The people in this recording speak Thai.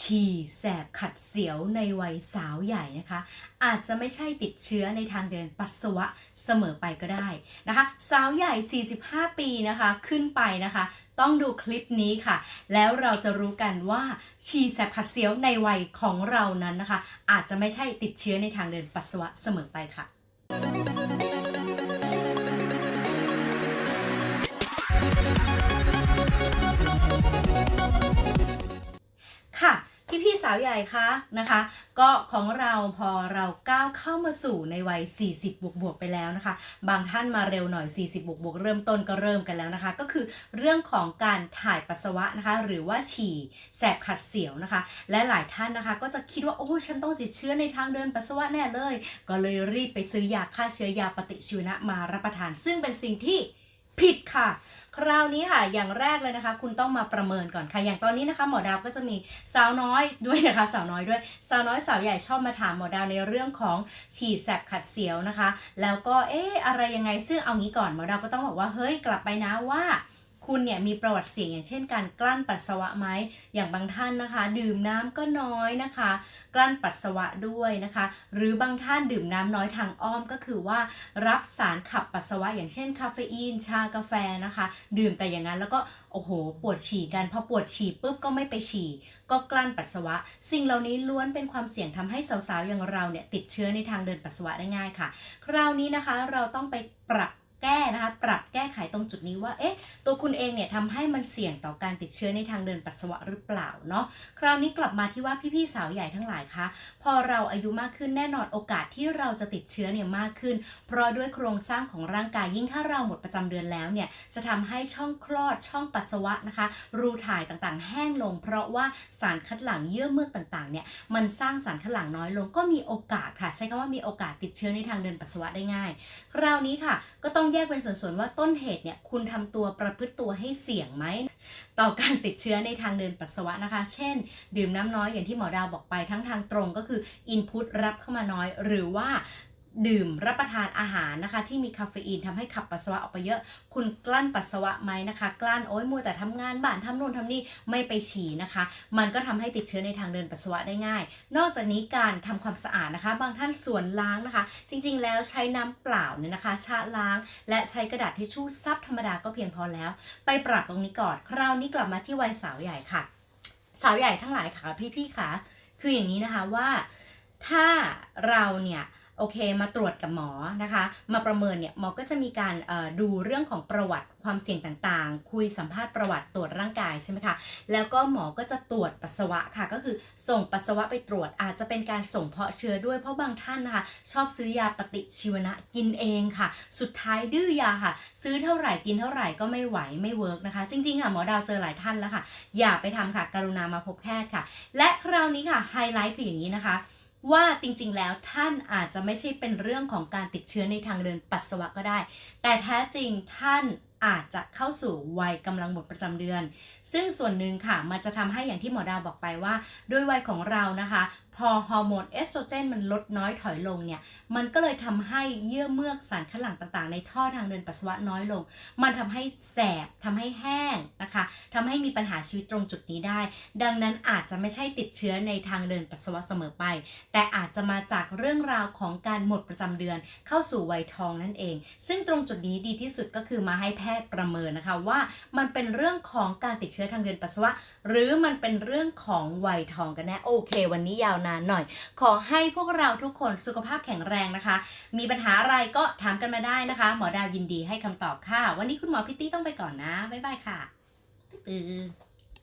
ฉี่แสบขัดเสียวในวัยสาวใหญ่นะคะ อาจจะไม่ใช่ติดเชื้อในทางเดินปัสสาวะเสมอไปก็ได้นะคะ สาวใหญ่ 45 ปีนะคะขึ้นไปนะคะ ต้องดูคลิปนี้ค่ะ แล้วเราจะรู้กันว่าฉี่แสบขัดเสียวในวัยของเรานั้นนะคะ อาจจะไม่ใช่ติดเชื้อในทางเดินปัสสาวะเสมอไปค่ะ สาวใหญ่คะนะคะ ก็ของเราพอเราก้าวเข้ามาสู่ในวัย 40 บวกบวกๆไปแล้วนะคะ บางท่านมาเร็วหน่อย 40 บวกบวกๆเริ่มต้นก็เริ่มกันแล้วนะคะ ก็คือเรื่องของการถ่ายปัสสาวะนะคะ หรือว่าฉี่แสบขัดเสียวนะคะ และหลายท่านนะคะ ก็จะคิดว่าโอ้ฉันต้องติดเชื้อในทางเดินปัสสาวะแน่เลย ก็เลยรีบไปซื้อยาฆ่าเชื้อยาปฏิชีวนะมารับประทาน ซึ่งเป็นสิ่งที่ผิด คราวนี้ค่ะ อย่างแรกเลยนะคะ คุณต้องมาประเมินก่อนค่ะ อย่างตอนนี้นะคะ หมอดาวก็จะมีสาวน้อยด้วยนะคะ สาวน้อยด้วย สาวน้อยสาวใหญ่ชอบมาถามหมอดาวในเรื่องของฉีดแสบขัดเสียวนะคะ แล้วก็เอ๊ะอะไรยังไงซึ่งเอางี้ก่อนหมอดาวก็ต้องบอกว่าเฮ้ยกลับไปนะว่า คุณเนี่ยมีประวัติเสี่ยงอย่างเช่นการกลั้นปัสสาวะไหมอย่างบางท่านนะคะ ดื่มน้ำก็น้อยนะคะ กลั้นปัสสาวะด้วยนะคะ หรือบางท่านดื่มน้ำน้อยทางอ้อมก็คือว่า รับสารขับปัสสาวะ อย่างเช่นคาเฟอีน ชากาแฟนะคะ ดื่มแต่อย่างนั้นแล้วก็โอ้โหปวดฉี่กันพอปวดฉี่ปุ๊บก็ไม่ไปฉี่ ก็กลั้นปัสสาวะ สิ่งเหล่านี้ล้วนเป็นความเสี่ยงทำให้สาวๆอย่างเราเนี่ยติดเชื้อในทางเดินปัสสาวะได้ง่ายค่ะ คราวนี้นะคะเราต้องไปปรับ แก้นะคะ ปรับแก้ไขตรงจุดนี้ว่า เอ๊ะ ตัวคุณเองเนี่ยทำให้มันเสี่ยงต่อการติดเชื้อในทางเดินปัสสาวะหรือเปล่าเนาะ คราวนี้กลับมาที่ว่าพี่ๆสาวใหญ่ทั้งหลายคะ พอเราอายุมากขึ้นแน่นอนโอกาสที่เราจะติดเชื้อเนี่ยมากขึ้น เพราะด้วยโครงสร้างของร่างกายยิ่งถ้าเราหมดประจำเดือนแล้วเนี่ย จะทำให้ช่องคลอด ช่องปัสสาวะนะคะ รูถ่ายต่างๆ แห้งลง เพราะว่าสารคัดหลั่งเยื่อเมือกต่างๆ เนี่ย มันสร้างสารคัดหลั่งน้อยลง ก็มีโอกาสค่ะ ใช้คำว่ามีโอกาสติดเชื้อในทางเดินปัสสาวะได้ง่าย คราวนี้ค่ะ ก็ต้องแยกเป็นส่วนๆว่าต้นเหตุเนี่ยคุณทำตัวประพฤติตัวให้เสี่ยงไหมต่อการติดเชื้อในทางเดินปัสสาวะนะคะ เช่น ดื่มน้ำน้อยอย่างที่หมอดาวบอกไปทั้งทางตรงก็คือ Input รับเข้ามาน้อย หรือว่า ดื่มรับประทานอาหารนะคะ ที่มีคาเฟอีนทำให้ขับปัสสาวะออกไปเยอะ คุณกลั้นปัสสาวะไหมนะคะ กลั้นโอ้ยมัวแต่ทำงานบ้านทำนู่นทำนี่ไม่ไปฉี่นะคะ มันก็ทำให้ติดเชื้อในทางเดินปัสสาวะได้ง่าย นอกจากนี้การทำความสะอาดนะคะ บางท่านส่วนล้างนะคะ จริงๆ แล้วใช้น้ำเปล่าเนี่ยนะคะชะล้าง และใช้กระดาษทิชชู่ซับธรรมดาก็เพียงพอแล้ว ไปปรับตรงนี้ก่อนคราวนี้กลับมาที่วัยสาวใหญ่ค่ะ สาวใหญ่ทั้งหลายค่ะพี่ๆค่ะ คืออย่างนี้นะคะว่าถ้าเราเนี่ย โอเค มาตรวจกับหมอนะคะ มาประเมินเนี่ยหมอก็จะมีการดูเรื่องของประวัติความเสี่ยงต่างๆ คุยสัมภาษณ์ประวัติตรวจร่างกายใช่ไหมคะ แล้วก็หมอก็จะตรวจปัสสาวะค่ะ ก็คือส่งปัสสาวะไปตรวจอาจจะเป็นการส่งเพาะเชื้อด้วยเพราะบางท่านนะคะ ชอบซื้อยาปฏิชีวนะกินเองค่ะ สุดท้ายดื้อยาค่ะ ซื้อเท่าไหร่กินเท่าไหร่ก็ไม่ไหวไม่เวิร์กนะคะ จริงๆค่ะหมอดาวเจอหลายท่านแล้วค่ะ อย่าไปทำค่ะ กรุณามาพบแพทย์ค่ะ และคราวนี้ค่ะไฮไลท์คืออย่างนี้นะคะ ว่าจริงๆ แล้วท่านอาจจะไม่ใช่เป็นเรื่องของการติดเชื้อในทางเดินปัสสาวะก็ได้ แต่แท้จริงท่านอาจจะเข้าสู่วัยกำลังหมดประจำเดือน ซึ่งส่วนหนึ่งค่ะมันจะทำให้อย่างที่หมอดาวบอกไปว่า ด้วยวัยของเรานะคะ พอฮอร์โมนเอสโตรเจนมันลดน้อยถอยลงเนี่ย มันก็เลยทำให้เยื่อเมือกสารคัดหลั่งต่างๆ ในท่อทางเดินปัสสาวะน้อยลง มันทำให้แสบทำให้แห้งนะคะทำให้มีปัญหาชีวิตตรงจุดนี้ได้ ดังนั้นอาจจะไม่ใช่ติดเชื้อในทางเดินปัสสาวะเสมอไป แต่อาจจะมาจากเรื่องราวของการหมดประจำเดือน เข้าสู่วัยทองนั่นเอง ซึ่งตรงจุดนี้ดีที่สุดก็คือมาให้แพททย์ประเมินนะคะว่ามันเป็นเรื่องของการติดเชื้อทางเดินปัสสาวะ หรือมันเป็นเรื่องของวัยทองกันแน่โอเค วันนี้ยาวนานหน่อย ขอให้พวกเราทุกคนสุขภาพแข็งแรงนะคะ มีปัญหาอะไรก็ถามกันมาได้นะคะ หมอดาวยินดีให้คำตอบค่ะ วันนี้คุณหมอพิตตี้ต้องไปก่อนนะบ๊ายบายค่ะตื้อ